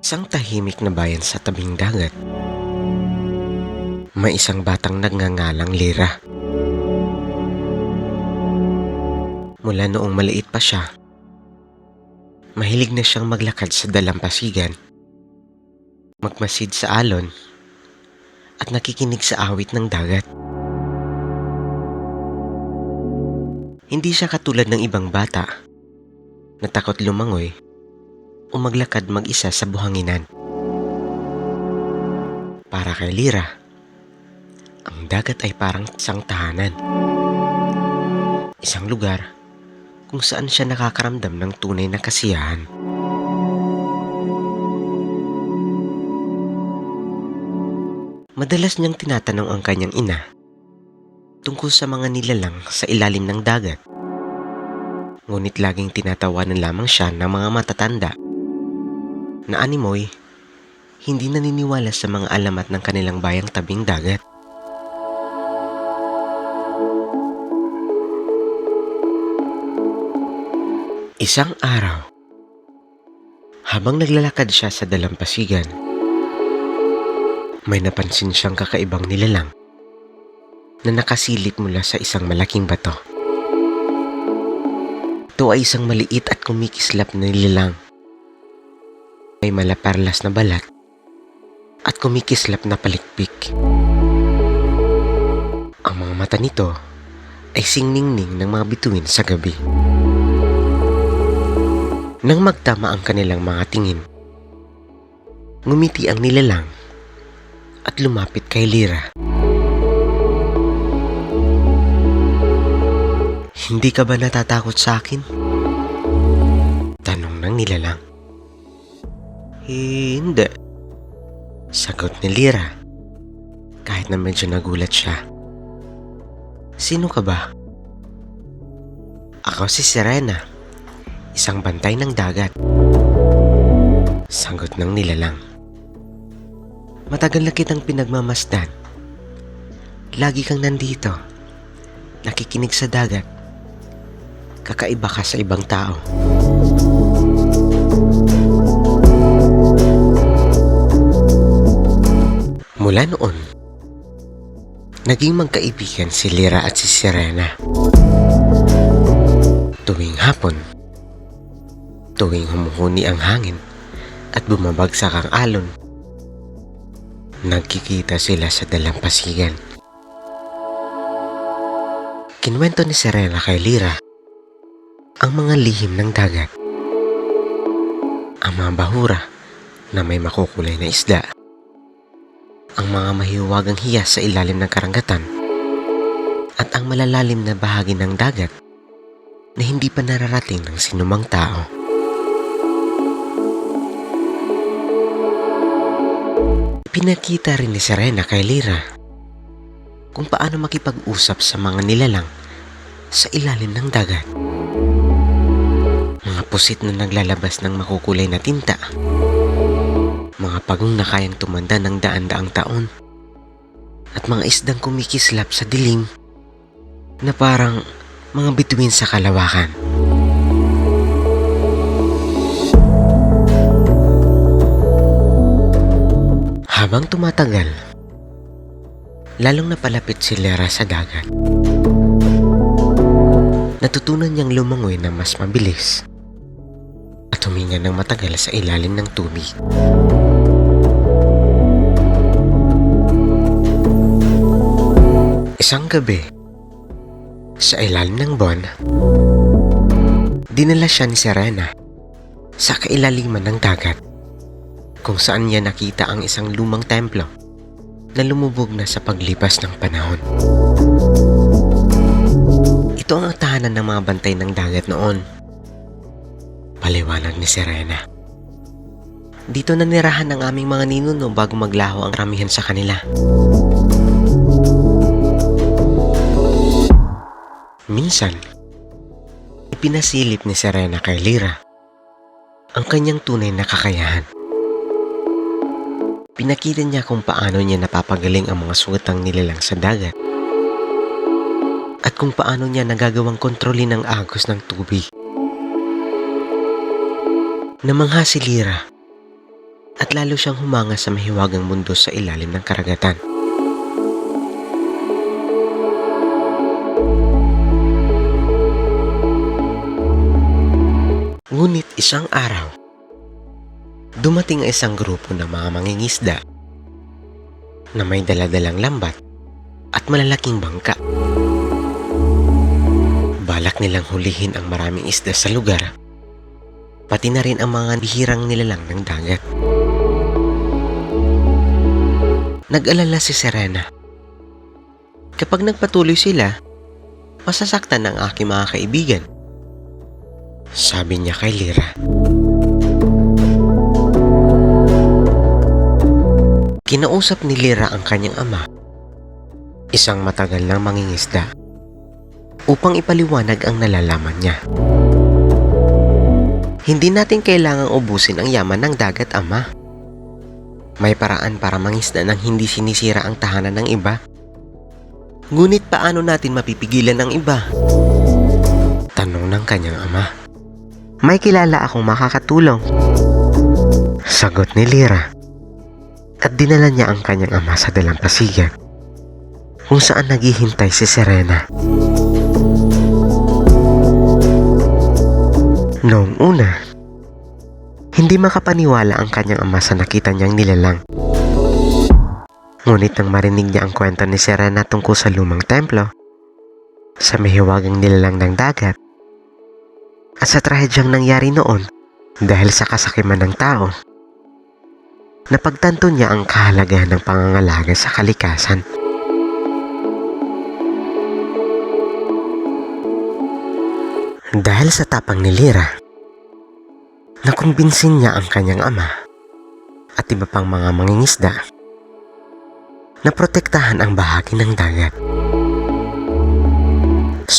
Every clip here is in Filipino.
Isang tahimik na bayan sa tabing dagat. May isang batang nagngangalang Lira. Mula noong maliit pa siya, mahilig na siyang maglakad sa dalampasigan, magmasid sa alon, at nakikinig sa awit ng dagat. Hindi siya katulad ng ibang bata na takot lumangoy o maglakad mag-isa sa buhanginan. Para kay Lira, ang dagat ay parang isang tahanan. Isang lugar kung saan siya nakakaramdam ng tunay na kasiyahan. Madalas niyang tinatanong ang kanyang ina tungkol sa mga nilalang sa ilalim ng dagat. Ngunit laging tinatawanan lamang siya ng mga matatanda na animoy hindi naniniwala sa mga alamat ng kanilang bayang tabing dagat. Isang araw, habang naglalakad siya sa dalampasigan, may napansin siyang kakaibang nilalang na nakasilip mula sa isang malaking bato. Ito ay isang maliit at kumikislap na nilalang. May malaparlas na balat at kumikislap na palikpik. Ang mga mata nito ay singningning ng mga bituin sa gabi. Nang magtama ang kanilang mga tingin, ngumiti ang nilalang at lumapit kay Lira. Hindi ka ba natatakot sa akin? Tanong ng nilalang. Hindi. Sagot ni Lira. Kahit na medyo nagulat siya. Sino ka ba? Ako si Serena. Isang bantay ng dagat. Sagot ng nilalang. Matagal na kitang pinagmamasdan. Lagi kang nandito. Nakikinig sa dagat. Kakaiba ka sa ibang tao. Mula noon, naging magkaibigan si Lira at si Serena. Tuwing hapon, tuwing humuhuni ang hangin at bumabagsak ang alon, nagkikita sila sa dalampasigan. Kinwento ni Serena kay Lira ang mga lihim ng dagat. Ang mga bahura na may makukulay na isda. Ang mga mahiwagang hiyas sa ilalim ng karangatan. At ang malalalim na bahagi ng dagat na hindi pa nararating ng sinumang tao. Pinakita rin ni Serena kay Lira kung paano makipag-usap sa mga nilalang sa ilalim ng dagat. Mga pusit na naglalabas ng makukulay na tinta. Mga pagong na kayang tumanda ng daan-daang taon. At mga isdang kumikislap sa dilim na parang mga bituin sa kalawakan. Habang tumatagal, lalong napalapit si Lera sa dagat. Natutunan niyang lumangoy na mas mabilis at huminga ng matagal sa ilalim ng tubig. Isang gabi, sa ilalim ng buwan, dinala siya ni Serena sa kailaliman ng dagat kung saan niya nakita ang isang lumang templo na lumubog na sa paglipas ng panahon. Ito ang tahanan ng mga bantay ng dagat noon. Paliwanag ni Serena. Dito nanirahan ang aming mga ninuno bago maglaho ang ramihan sa kanila. Minsan, ipinasilip ni Serena kay Lira ang kanyang tunay na kakayahan. Pinakita niya kung paano niya napapagaling ang mga sugatang nilalang sa dagat at kung paano niya nagagawang kontrolin ang agos ng tubig. Namangha si Lira at lalo siyang humanga sa mahiwagang mundo sa ilalim ng karagatan. Isang araw, dumating ang isang grupo ng mga mangingisda na may daladalang lambat at malalaking bangka. Balak nilang hulihin ang maraming isda sa lugar, pati na rin ang mga bihirang nilalang ng dagat. Nag-alala si Serena. Kapag nagpatuloy sila, masasaktan ang aking mga kaibigan. Sabi niya kay Lira. Kinausap ni Lira ang kanyang ama, isang matagal na mangingisda, upang ipaliwanag ang nalalaman niya. Hindi natin kailangang ubusin ang yaman ng dagat, ama. May paraan para mangisda nang hindi sinisira ang tahanan ng iba. Ngunit paano natin mapipigilan ang iba? Tanong ng kanyang ama. May kilala akong makakatulong. Sagot ni Lira. At dinala niya ang kanyang ama sa dalampasigan kung saan naghihintay si Serena. Noong una, hindi makapaniwala ang kanyang ama sa nakita niyang nilalang. Ngunit nang marinig niya ang kwento ni Serena tungkol sa lumang templo, sa mahiwagang nilalang ng dagat, at sa trahedyang nangyari noon dahil sa kasakiman ng tao, napagtanto niya ang kahalagahan ng pangangalaga sa kalikasan. Dahil sa tapang ni Lira, nakumbinsin niya ang kanyang ama at iba pang mga mangingisda na protektahan ang bahagi ng dagat.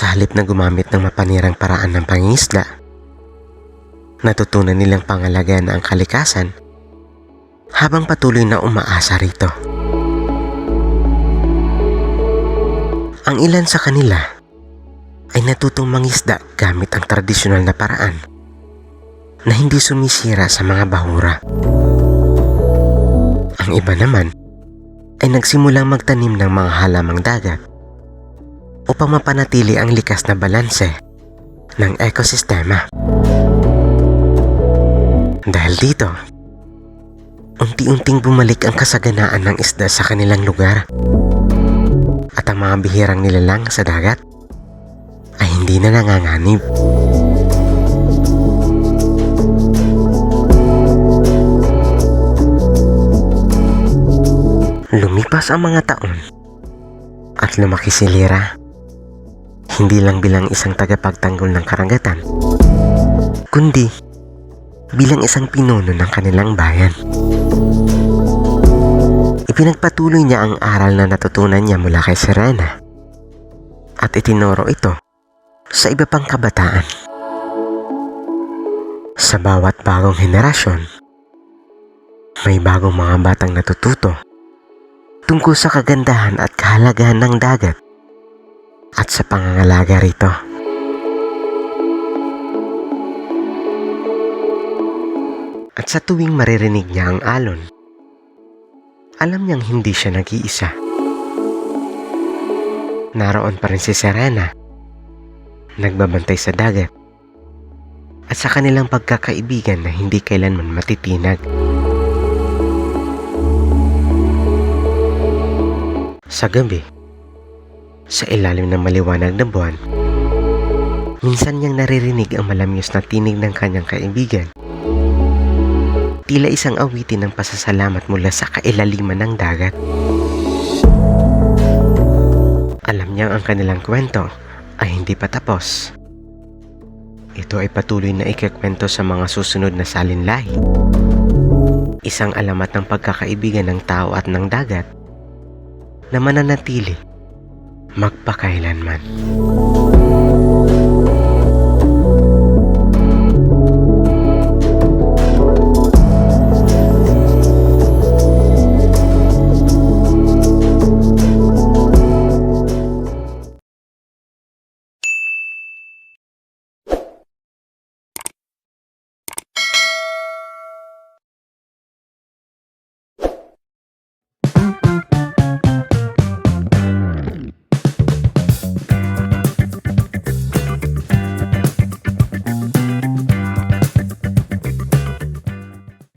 Sa halip na gumamit ng mapanirang paraan ng pangingisda, natutunan nilang pangalagaan ang kalikasan habang patuloy na umaasa rito. Ang ilan sa kanila ay natutong mangisda gamit ang tradisyonal na paraan na hindi sumisira sa mga bahura. Ang iba naman ay nagsimulang magtanim ng mga halamang dagat upang mapanatili ang likas na balanse ng ekosistema. Dahil dito, unti-unting bumalik ang kasaganaan ng isda sa kanilang lugar. At ang mga bihirang nilalang sa dagat ay hindi na nanganganib. Lumipas ang mga taon at lumaki si Lira. Hindi lang bilang isang tagapagtanggol ng karagatan, kundi bilang isang pinuno ng kanilang bayan. Ipinagpatuloy niya ang aral na natutunan niya mula kay Serena at itinuro ito sa iba pang kabataan. Sa bawat bagong henerasyon, may bagong mga batang natututo tungkol sa kagandahan at kahalagahan ng dagat at sa pangangalaga rito. At sa tuwing maririnig niya ang alon, alam niyang hindi siya nag-iisa. Naroon pa rin si Serena, nagbabantay sa dagat, at sa kanilang pagkakaibigan na hindi kailanman matitinag. Sa gabi, sa ilalim ng maliwanag na buwan, minsan niyang naririnig ang malamyos na tinig ng kanyang kaibigan. Tila isang awitin ng pasasalamat mula sa kailaliman ng dagat. Alam niyang ang kanilang kwento ay hindi pa tapos. Ito ay patuloy na ikikwento sa mga susunod na salinlahi. Isang alamat ng pagkakaibigan ng tao at ng dagat na mananatili magpakailanman.